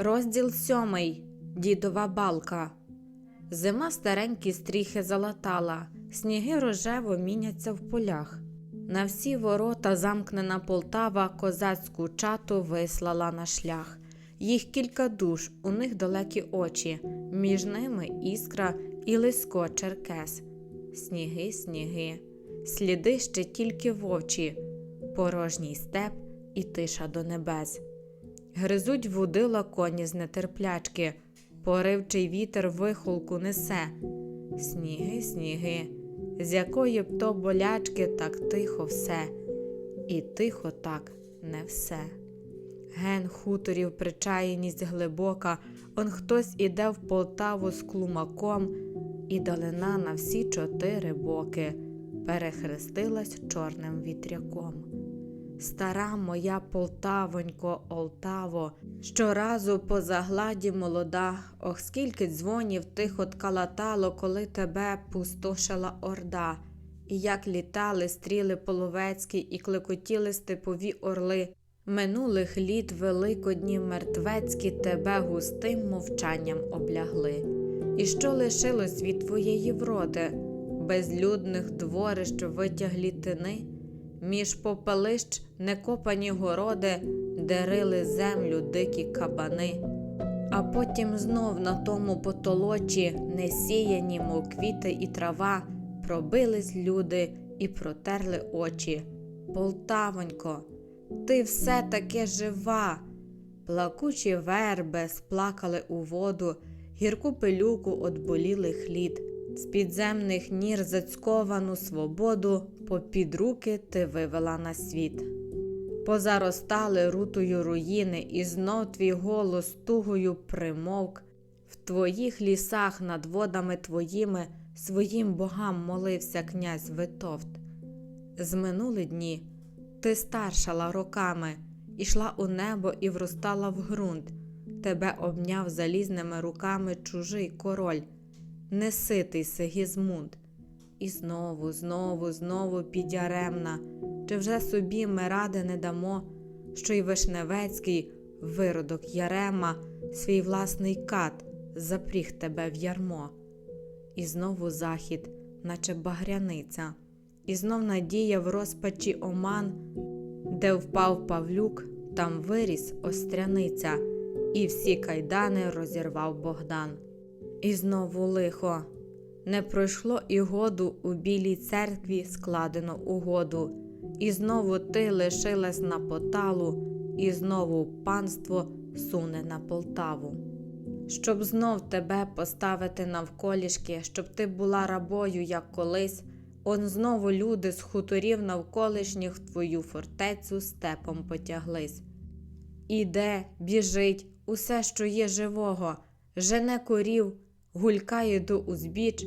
Розділ сьомий. Дідова балка. Зима старенькі стріхи залатала, сніги рожево міняться в полях. На всі ворота замкнена Полтава козацьку чату вислала на шлях. Їх кілька душ, у них далекі очі, між ними іскра і лисько черкес. Сніги, сніги, сліди ще тільки вовчі, порожній степ і тиша до небес. Гризуть вудила коні з нетерплячки, поривчий вітер вихолку несе. Сніги, сніги, з якої б то болячки так тихо все, і тихо так не все. Ген хуторів причаєність глибока, он хтось іде в Полтаву з клумаком, і далина на всі чотири боки перехрестилась чорним вітряком. Стара моя Полтавонько, Олтаво, щоразу по загладі молода, ох, скільки дзвонів тихо ткалатало, коли тебе пустошила орда, і як літали стріли половецькі і клекотіли степові орли. Минулих літ великодні мертвецькі тебе густим мовчанням облягли. І що лишилось від твоєї вроди, безлюдних дворищ витяглі тини? Між попелищ некопані городи, де рили землю дикі кабани. А потім знов на тому потолочі, несіяні, мов квіти і трава, пробились люди і протерли очі. Полтавонько, ти все таки жива. Плакучі верби сплакали у воду, гірку пилюку от болілих літ. З підземних нір зацьковану свободу попід руки ти вивела на світ. Позаростали рутою руїни, і знов твій голос тугою примовк. В твоїх лісах над водами твоїми своїм богам молився князь Витовт. З минули дні ти старшала роками, ішла у небо і вростала в ґрунт. Тебе обняв залізними руками чужий король неситий Сигізмунд. І знову, знову, знову підяремна, чи вже собі ми ради не дамо, що й Вишневецький виродок Ярема, свій власний кат запріг тебе в ярмо. І знову захід, наче багряниця, і знов надія в розпачі оман, де впав Павлюк, там виріс остряниця, і всі кайдани розірвав Богдан. І знову лихо. Не пройшло і году у білій церкві складено угоду, і знову ти лишилась на поталу, і знову панство суне на Полтаву. Щоб знов тебе поставити навколішки, щоб ти була рабою, як колись, он знову люди з хуторів навколишніх в твою фортецю степом потяглись. Іде, біжить, усе, що є живого, жене корів гулькає до узбіч,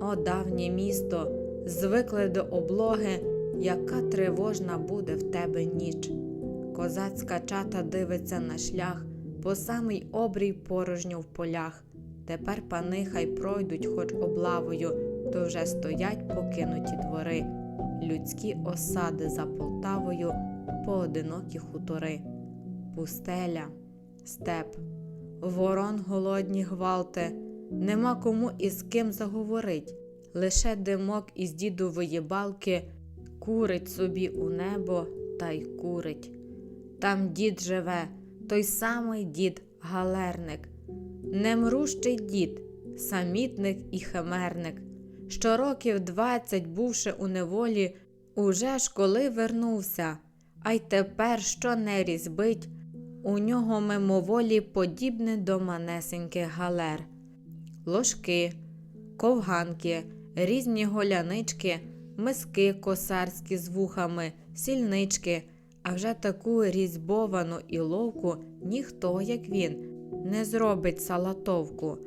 о давнє місто, звикле до облоги, яка тривожна буде в тебе ніч. Козацька чата дивиться на шлях, по самий обрій порожньо в полях. Тепер пани хай пройдуть хоч облавою, то вже стоять покинуті двори, людські осади за Полтавою, поодинокі хутори, пустеля, степ, ворон голодні гвалти. Нема кому із ким заговорить, лише димок із дідової балки курить собі у небо та й курить. Там дід живе, той самий дід галерник, немрущий дід, самітник і химерник, що років двадцять, бувши у неволі, уже ж коли вернувся, а й тепер що не різбить, у нього мимоволі подібне до манесеньких галер ложки, ковганки, різні голянички, миски косарські з вухами, сільнички, а вже таку різьбовану і ловку ніхто, як він, не зробить салатовку,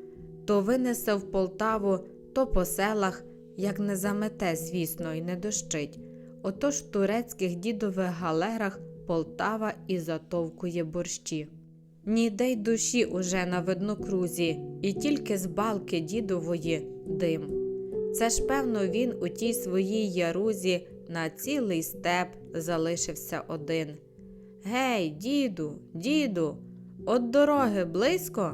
то винесе в Полтаву, то по селах, як не замете, звісно, і не дощить. Отож в турецьких дідових галерах Полтава і затовкує борщі. Ніде й душі уже на виднокрузі, і тільки з балки дідової дим. Це ж, певно, він у тій своїй ярузі на цілий степ залишився один. Гей, діду, діду, От дороги близько?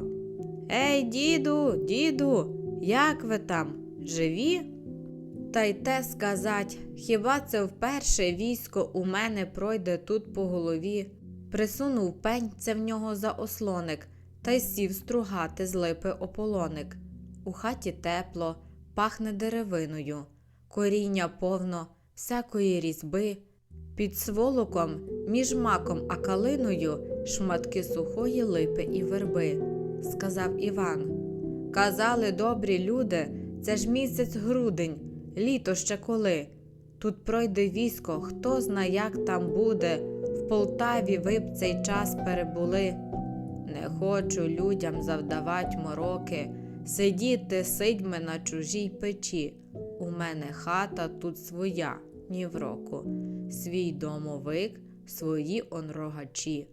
Ей, діду, діду, як ви там? Живі? Та й те сказать, хіба це вперше військо у мене пройде тут по голові? Присунув пень це в нього за ослоник, та й сів стругати з липи ополоник. У хаті тепло, пахне деревиною, коріння повно, всякої різьби. Під сволоком, між маком а калиною, шматки сухої липи і верби, сказав Іван. Казали добрі люди, це ж місяць грудень, літо ще коли. Тут пройде військо, хто зна, як там буде. Полтаві ви б цей час перебули. Не хочу людям завдавать мороки, сидіти сидьми на чужій печі. У мене хата тут своя, ні в року, свій домовик, свої он рогачі.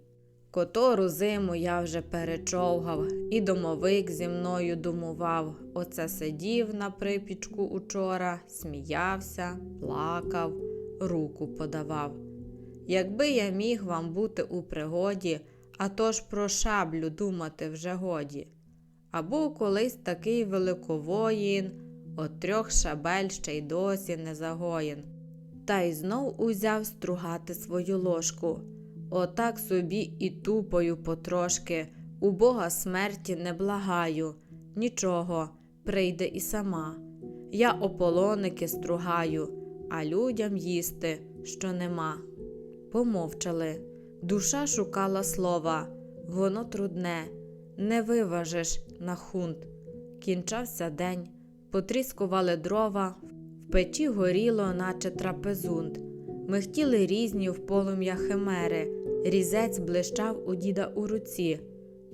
Котору зиму я вже перечовгав, і домовик зі мною думував. Оце сидів на припічку учора, сміявся, плакав, руку подавав. Якби я міг вам бути у пригоді, а то ж про шаблю думати вже годі. А був колись такий великовоїн, от трьох шабель ще й досі не загоїн. Та й знов узяв стругати свою ложку. Отак собі і тупою потрошки, у Бога смерті не благаю, нічого, прийде і сама. Я ополоники стругаю, а людям їсти, що нема. Помовчали. Душа шукала слова, воно трудне, не виважиш на хунт. Кінчався день, потріскували дрова, в печі горіло, наче трапезунт. Ми хотіли різні в полум'я химери, різець блищав у діда у руці,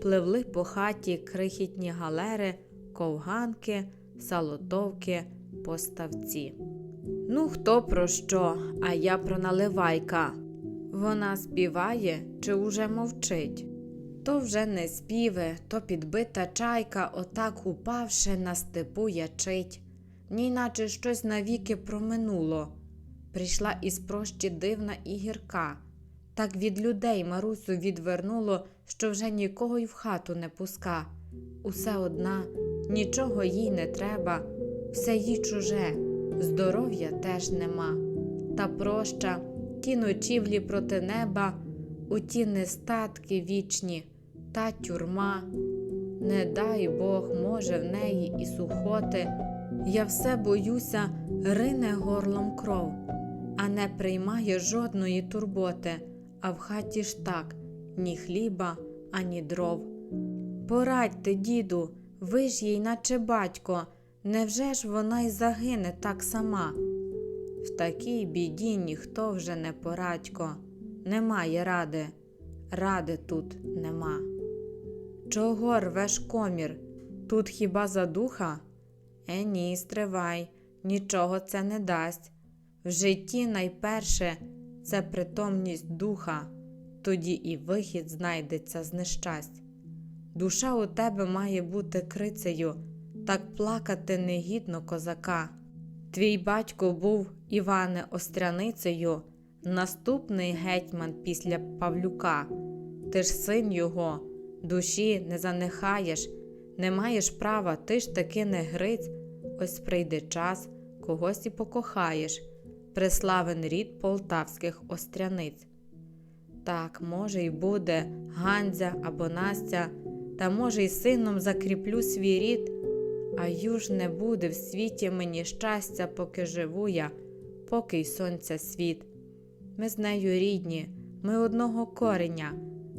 пливли по хаті крихітні галери, ковганки, салотовки, поставці. Ну, хто про що, а я про наливайка. Вона співає чи уже мовчить? То вже не співи, то підбита чайка, отак упавши на степу ячить, ні наче щось навіки проминуло. Прийшла із прощі дивна і гірка. Так від людей Марусю відвернуло, що вже нікого й в хату не пуска. Усе одна, нічого їй не треба, все їй чуже, здоров'я теж нема. Та проща, ті ночівлі проти неба, у ті нестатки вічні, та тюрма. Не дай Бог, може, в неї і сухоти. Я все боюся, рине горлом кров, а не приймає жодної турботи, а в хаті ж так ні хліба, ані дров. Порадьте, діду, ви ж їй, наче батько, невже ж вона й загине так сама? В такій біді ніхто вже не порадько, немає ради, ради тут нема. Чого рвеш комір? Тут хіба задуха? Е, ні, стривай, нічого це не дасть. В житті найперше це притомність духа, тоді і вихід знайдеться з нещасть. Душа у тебе має бути крицею, так плакати негідно козака. Твій батько був, Іване, Остряницею, наступний гетьман після Павлюка. Ти ж син його, душі не занехаєш, не маєш права, ти ж таки не гриць. Ось прийде час, когось і покохаєш, преславен рід полтавських остряниць. Так, може, й буде Ганзя або Настя, та може, й сином закріплю свій рід, а юж не буде в світі мені щастя, поки живу я, поки й сонця світ. Ми з нею рідні, ми одного кореня,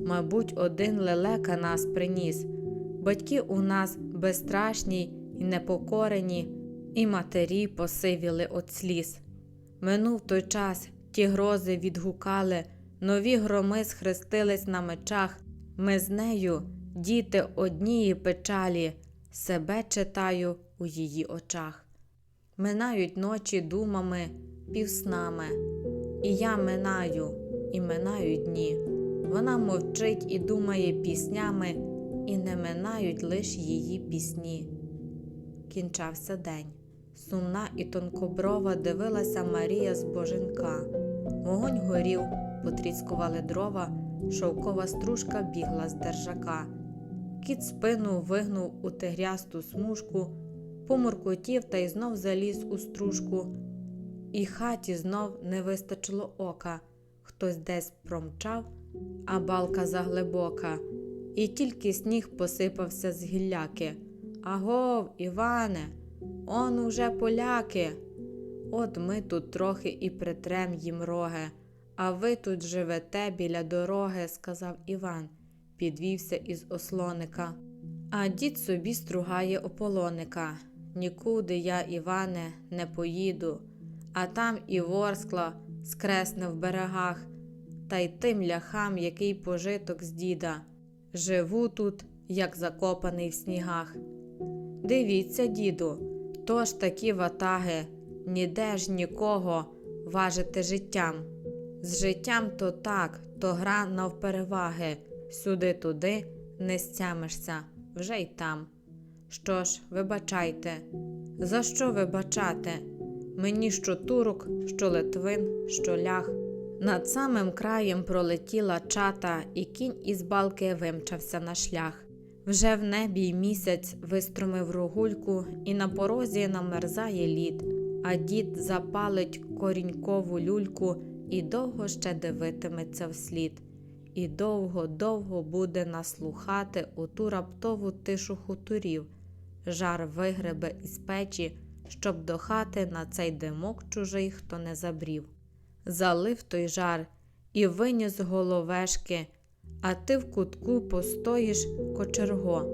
мабуть, один лелека нас приніс. Батьки у нас безстрашні і непокорені, і матері посивіли от сліз. Минув той час, ті грози відгукали, нові громи схрестились на мечах. Ми з нею, діти однієї печалі, себе читаю у її очах. Минають ночі думами, півснами, і я минаю, і минають дні. Вона мовчить і думає піснями, і не минають лиш її пісні. Кінчався день. Сумна і тонкоброва дивилася Марія з боженка. Вогонь горів, потріскували дрова, шовкова стружка бігла з держака. Кіт спину вигнув у тигрясту смужку, помуркотів та й знов заліз у стружку. І хаті знов не вистачило ока. Хтось десь промчав, а балка заглибока, і тільки сніг посипався з гілляки. Агов, Іване, он уже поляки. От ми тут трохи і притрем їм роги, а ви тут живете біля дороги, сказав Іван, підвівся із ослоника. А дід собі стругає ополоника. Нікуди я, Іване, не поїду, а там і ворскла скресне в берегах, та й тим ляхам, який пожиток з діда. Живу тут, як закопаний в снігах. Дивіться, діду, то ж такі ватаги, ніде ж нікого важити життям. З життям то так, то гра навпереваги, сюди туди не стямишся, вже й там. Що ж, вибачайте, за що вибачати? Мені що турок, що литвин, що ляг. Над самим краєм пролетіла чата, і кінь із балки вимчався на шлях. Вже в небі й місяць виструмив рогульку, і на порозі намерзає лід, а дід запалить корінькову люльку і довго ще дивитиметься вслід. І довго-довго буде наслухати у ту раптову тишу хуторів, жар вигребе із печі, щоб до хати на цей димок чужий хто не забрів. Залив той жар і виніс головешки, а ти в кутку постоїш кочерго.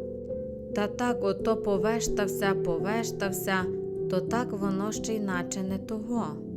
Та так ото повештався, повештався, то так воно ще й наче не того.